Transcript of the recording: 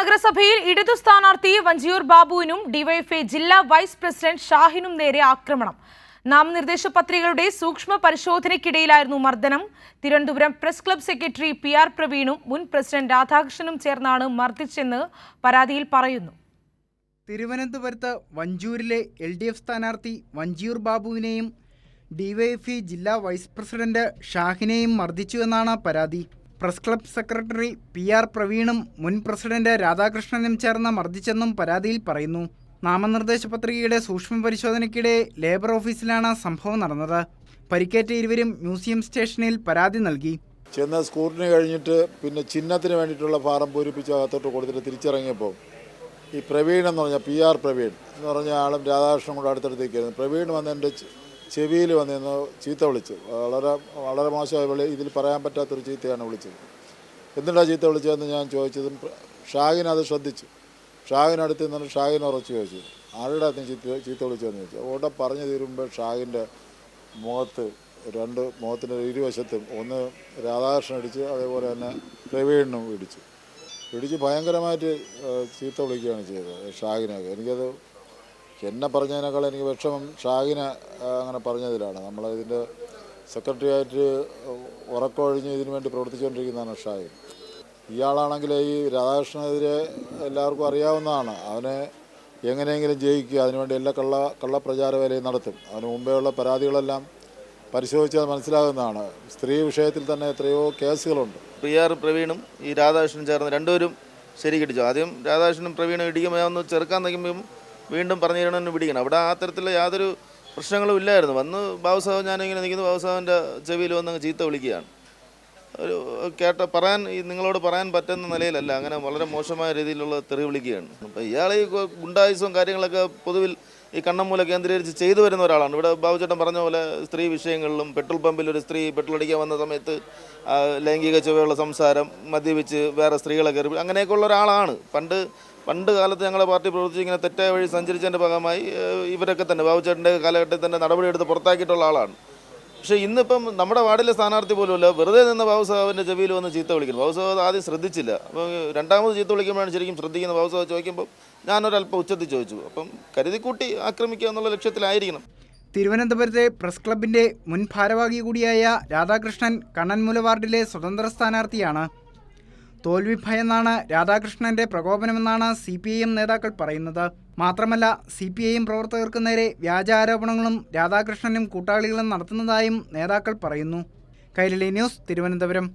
നഗരസഭയിൽ ഇടതു സ്ഥാനാർത്ഥി വഞ്ചിയൂർ ബാബുവിനും ഡിവൈഎഫ്ഐ ജില്ലാ വൈസ് പ്രസിഡന്റ് ഷാഹിനും നേരെ ആക്രമണം. നാമനിർദ്ദേശ പത്രികകളുടെ സൂക്ഷ്മ പരിശോധനയ്ക്കിടയിലായിരുന്നു മർദ്ദനം. Thiruvananthapuram press club secretary P R പ്രവീണും മുൻ പ്രസിഡന്റ് രാധാകൃഷ്ണനും ചേർന്നാണ് മർദ്ദിച്ചെന്ന് പരാതിയിൽ പറയുന്നു. തിരുവനന്തപുരത്ത് വഞ്ചൂരിലെ എൽ ഡി എഫ് സ്ഥാനാർത്ഥി വഞ്ചിയൂർ ബാബുവിനെയും ഡിവൈഎഫ്ഇ ജില്ലാ വൈസ് പ്രസിഡന്റ് ഷാഹിനെയും മർദ്ദിച്ചുവെന്നാണ് പരാതി. Press club secretary P R പ്രവീണും മുൻ പ്രസിഡന്റ് രാധാകൃഷ്ണനും ചേർന്ന് മർദ്ദിച്ചെന്നും പരാതിയിൽ പറയുന്നു. നാമനിർദ്ദേശ പത്രികയുടെ സൂക്ഷ്മ പരിശോധനയ്ക്കിടെ ലേബർ ഓഫീസിലാണ് സംഭവം നടന്നത്. പരിക്കേറ്റ ഇരുവരും മ്യൂസിയം സ്റ്റേഷനിൽ പരാതി നൽകി. ചെന്ന് സ്കൂട്ടിന് കഴിഞ്ഞിട്ട് പിന്നെ ചിഹ്നത്തിന് വേണ്ടിയിട്ടുള്ള ഫാറം പൂരിപ്പിച്ച് അകത്തോട്ട് കൊടുത്തിട്ട് തിരിച്ചിറങ്ങിയപ്പോൾ ഈ പ്രവീൺ എന്ന് പറഞ്ഞ പി ആർ പ്രവീൺ എന്ന് പറഞ്ഞ ആളും രാധാകൃഷ്ണൻ കൂടെ അടുത്തടുത്തേക്കായിരുന്നു. പ്രവീൺ വന്ന് എന്റെ ചെവിയിൽ വന്നിരുന്ന ചീത്ത വിളിച്ചു. വളരെ വളരെ മോശമായി വിളി ഇതിൽ പറയാൻ പറ്റാത്തൊരു ചീത്തയാണ് വിളിച്ചത്. എന്തിനാ ചീത്ത വിളിച്ചതെന്ന് ഞാൻ ചോദിച്ചതും ഷാഹിൻ അത് ശ്രദ്ധിച്ചു. ഷാഹിനടുത്ത് നിന്ന് ഷാഹിൻ ഉറച്ചു ചോദിച്ചു. ആരുടെ അത് ചീത്ത ചീത്ത വിളിച്ചതെന്ന് ചോദിച്ചു. അവിടെ പറഞ്ഞു തീരുമ്പോൾ ഷാഹിന്റെ മുഖത്ത് രണ്ട് മുഖത്തിന്റെ ഇരുവശത്തും ഒന്ന് രാധാകൃഷ്ണൻ ഇടിച്ച് അതേപോലെ തന്നെ പ്രവീണിനും ഇടിച്ചു. ഇടിച്ച് ഭയങ്കരമായിട്ട് ചീത്ത വിളിക്കുകയാണ് ചെയ്തത് ഷാഹിനൊക്കെ എനിക്കത് എന്നെ പറഞ്ഞതിനേക്കാൾ എനിക്ക് വിഷമം ഷാഹിന് അങ്ങനെ പറഞ്ഞതിലാണ്. നമ്മൾ ഇതിന്റെ സെക്രട്ടറി ആയിട്ട് ഉറക്കമൊഴിഞ്ഞ് ഇതിനു വേണ്ടി പ്രവർത്തിച്ചുകൊണ്ടിരിക്കുന്നതാണ് ഷാഹിൻ ഇയാളാണെങ്കിൽ ഈ രാധാകൃഷ്ണനെതിരെ എല്ലാവർക്കും അറിയാവുന്നതാണ്. അവനെ എങ്ങനെയെങ്കിലും ജയിക്കുക അതിനുവേണ്ടി എല്ലാ കള്ള കള്ളപ്രചാര വേലയും നടത്തും. അതിന് മുമ്പേ ഉള്ള പരാതികളെല്ലാം പരിശോധിച്ചാൽ മനസ്സിലാകുന്നതാണ്. സ്ത്രീ വിഷയത്തിൽ തന്നെ എത്രയോ കേസുകളുണ്ട്. പി ആർ പ്രവീണും ഈ രാധാകൃഷ്ണനും ചേർന്ന് രണ്ടുപേരും ശരിക്കിടിച്ചു. ആദ്യം രാധാകൃഷ്ണനും പ്രവീണും ഇടിക്കുമ്പോൾ ഒന്ന് ചെറുക്കാൻ നിൽക്കുമ്പം വീണ്ടും പറഞ്ഞു തരണമെന്ന് പിടിക്കണം. അവിടെ ആ തരത്തിലുള്ള യാതൊരു പ്രശ്നങ്ങളും ഇല്ലായിരുന്നു. വന്ന് ബാബുസാഹു ഞാനിങ്ങനെ നിൽക്കുന്നു ബാബുസാഹിന്റെ ചെവിയിൽ വന്ന് അങ്ങ് ചീത്ത വിളിക്കുകയാണ്. ഒരു കേട്ട പറയാൻ നിങ്ങളോട് പറയാൻ പറ്റുന്ന നിലയിലല്ല. അങ്ങനെ വളരെ മോശമായ രീതിയിലുള്ള തെറി വിളിക്കുകയാണ് അപ്പോൾ ഇയാൾ ഈ ഗുണ്ടായുസവും കാര്യങ്ങളൊക്കെ പൊതുവിൽ ഈ കണ്ണമ്മൂല കേന്ദ്രീകരിച്ച് ചെയ്തു വരുന്ന ഒരാളാണ്. ഇവിടെ ബാബുചേട്ടൻ പറഞ്ഞ പോലെ സ്ത്രീ വിഷയങ്ങളിലും പെട്രോൾ പമ്പിൽ ഒരു സ്ത്രീ പെട്രോൾ അടിക്കാൻ വന്ന സമയത്ത് ലൈംഗിക ചുവയുള്ള സംസാരം മദ്യപിച്ച് വേറെ സ്ത്രീകളെ കയറി അങ്ങനെയൊക്കെ ഉള്ള ഒരാളാണ്. പണ്ട് പണ്ട് കാലത്ത് ഞങ്ങളുടെ പാർട്ടി പ്രവർത്തിച്ച് ഇങ്ങനെ തെറ്റായ വഴി സഞ്ചരിച്ചതിന്റെ ഭാഗമായി ഇവരൊക്കെ തന്നെ ബാബുചേട്ടന്റെ കാലഘട്ടത്തിൽ തന്നെ നടപടിയെടുത്ത് പുറത്താക്കിയിട്ടുള്ള ആളാണ്. പക്ഷേ ഇന്നിപ്പം നമ്മുടെ വാർഡിലെ സ്ഥാനാർത്ഥി പോലുമല്ല. വെറുതെ നിന്ന് ബാബുസാഹിബിന്റെ ചെവിയിൽ വന്ന് ചീത്ത വിളിക്കുന്നു. ബാബുസാഹിബ് ആദ്യം ശ്രദ്ധിച്ചില്ല. അപ്പോൾ രണ്ടാമത് ചീത്ത വിളിക്കുമ്പോഴാണ് ശരിക്കും ശ്രദ്ധിക്കുന്നത്. ബാബുസാഹിബ് ചോദിക്കുമ്പോൾ ഞാനൊരല്പം ഉച്ചത്തിൽ ചോദിച്ചു. അപ്പം കരുതിക്കൂട്ടി ആക്രമിക്കുക എന്നുള്ള ലക്ഷ്യത്തിലായിരിക്കണം. തിരുവനന്തപുരത്തെ പ്രസ് ക്ലബിന്റെ മുൻ ഭാരവാഹി കൂടിയായ രാധാകൃഷ്ണൻ കണ്ണൻമുല വാർഡിലെ സ്വതന്ത്ര സ്ഥാനാർത്ഥിയാണ് തോൽവി ഭയന്നാണ് രാധാകൃഷ്ണന്റെ പ്രകോപനമെന്നാണ് സി പി ഐ എം നേതാക്കൾ പറയുന്നത്. മാത്രമല്ല സി പി ഐ എം പ്രവർത്തകർക്ക് നേരെ വ്യാജ ആരോപണങ്ങളും രാധാകൃഷ്ണനും കൂട്ടാളികളും നടത്തുന്നതായും നേതാക്കൾ പറയുന്നു. കൈരളി ന്യൂസ് തിരുവനന്തപുരം.